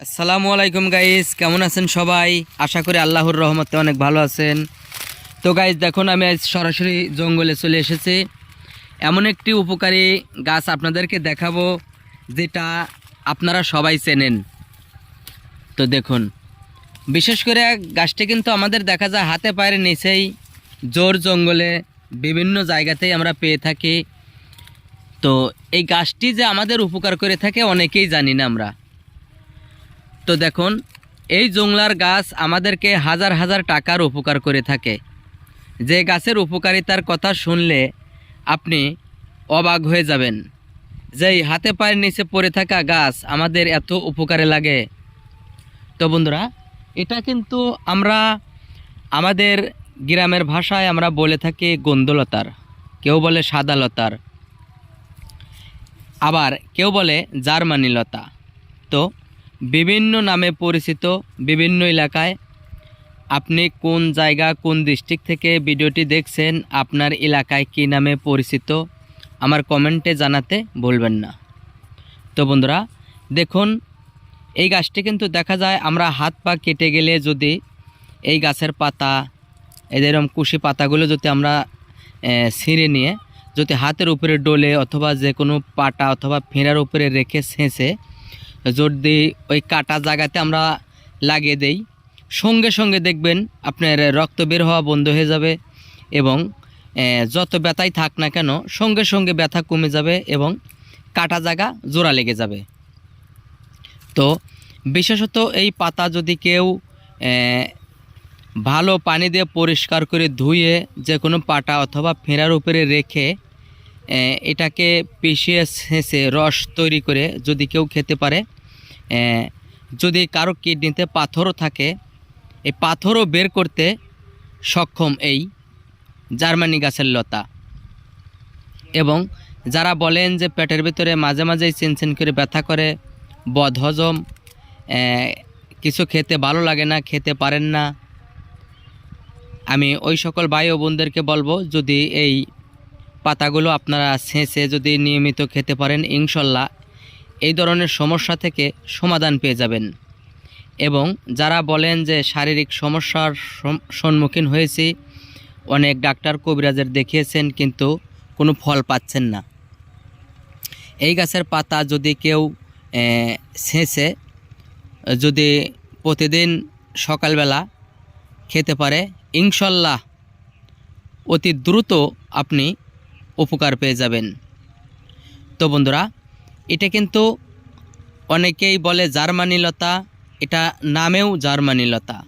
আসসালামু আলাইকুম গাইস কেমন আছেন সবাই? আশা করি আল্লাহর রহমতে অনেক ভালো আছেন। তো গাইস দেখুন, আমি আজ সরাসরি জঙ্গলে চলে এসেছি। এমন একটি উপকারী গাছ আপনাদেরকে দেখাবো, যেটা আপনারা সবাই চেনেন। তো, দেখুন, বিশেষ করে গাছটি কিন্তু আমাদের দেখা যায় হাতে পায়ের নিচেই জোর জঙ্গলে বিভিন্ন জায়গাতেই আমরা পেয়ে থাকি। তো, এই গাছটি যে আমাদের উপকার করে থাকে, অনেকেই জানি না আমরা। তো দেখুন, এই জংলার গাছ আমাদেরকে হাজার হাজার টাকার উপকার করে থাকে। যে গাছের উপকারিতার কথা শুনলে আপনি অবাক হয়ে যাবেন। যেই হাতে পায়ের নিচে পড়ে থাকা গাছ আমাদের এত উপকারে লাগে। তো বন্ধুরা, এটা কিন্তু আমরা আমাদের গ্রামের ভাষায় আমরা বলে থাকি গন্ধলতার। কেউ বলে সাদা লতার আবার কেউ বলে জার্মানি লতা তো বিভিন্ন নামে পরিচিত বিভিন্ন এলাকায়। আপনি কোন জায়গা, কোন ডিস্ট্রিক্ট থেকে ভিডিওটি দেখছেন, আপনার এলাকায় কী নামে পরিচিত, আমার কমেন্টে জানাতে ভুলবেন না। তো বন্ধুরা, দেখুন, এই গাছটি কিন্তু দেখা যায় আমরা হাত পা কেটে গেলে যদি এই গাছের পাতা এরকম কুশি পাতাগুলো যদি আমরা ছিঁড়ে নিয়ে যদি হাতের উপরে ডোলে অথবা যে কোনো পাটা অথবা ফেঁড়ার উপরে রেখে ছেঁচে যদি ওই কাটা জায়গাতে আমরা লাগিয়ে দেই। সঙ্গে সঙ্গে দেখবেন আপনার রক্ত বের হওয়া বন্ধ হয়ে যাবে এবং যত ব্যথাই থাক না কেন, সঙ্গে সঙ্গে ব্যথা কমে যাবে এবং কাটা জায়গা জোড়া লেগে যাবে। তো বিশেষত এই পাতা যদি কেউ ভালো পানি দিয়ে পরিষ্কার করে ধুয়ে যে কোনো পাটা অথবা ফেরার উপরে রেখে এটাকে পিষিয়ে ছেঁচে রস তৈরি করে যদি কেউ খেতে পারে যদি কারও কিডনিতে পাথরও থাকে, এই পাথরও বের করতে সক্ষম এই জার্মানি গাছের লতা। এবং যারা বলেন যে পেটের ভিতরে মাঝে মাঝেই চেনচেন করে ব্যথা করে, বদহজম কিছু খেতে ভালো লাগে না, খেতে পারেন না, আমি ওই সকল ভাই ও বোনদেরকে বলব, যদি এই পাতাগুলো আপনারা ছেঁচে যদি নিয়মিত খেতে পারেন, ইনশাল্লাহ এই ধরনের সমস্যা থেকে সমাধান পেয়ে যাবেন। এবং যারা বলেন যে শারীরিক সমস্যার সম্মুখীন হয়েছি, অনেক ডাক্তার কবিরাজের দেখিয়েছেন, কিন্তু কোনো ফল পাচ্ছেন না। এই গাছের পাতা যদি কেউ ছেঁচে, যদি প্রতিদিন সকালবেলা খেতে পারে, ইনশাল্লাহ অতি দ্রুত আপনি উপকার পেয়ে যাবেন। তো বন্ধুরা, এটা কিন্তু অনেকেই বলে জার্মানি লতা, এটা নামেও জার্মানি লতা।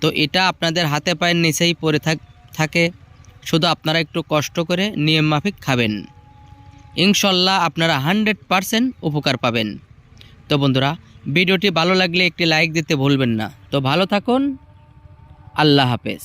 তো এটা আপনাদের হাতে পায়ের নিচেই পড়ে থাক শুধু আপনারা একটু কষ্ট করে নিয়ম মাফিক খাবেন। ইনশাল্লাহ আপনারা হান্ড্রেড পারসেন্ট উপকার পাবেন। তো বন্ধুরা, ভিডিওটি ভালো লাগলে একটি লাইক দিতে ভুলবেন না। তো ভালো থাকুন, আল্লাহ হাফেজ।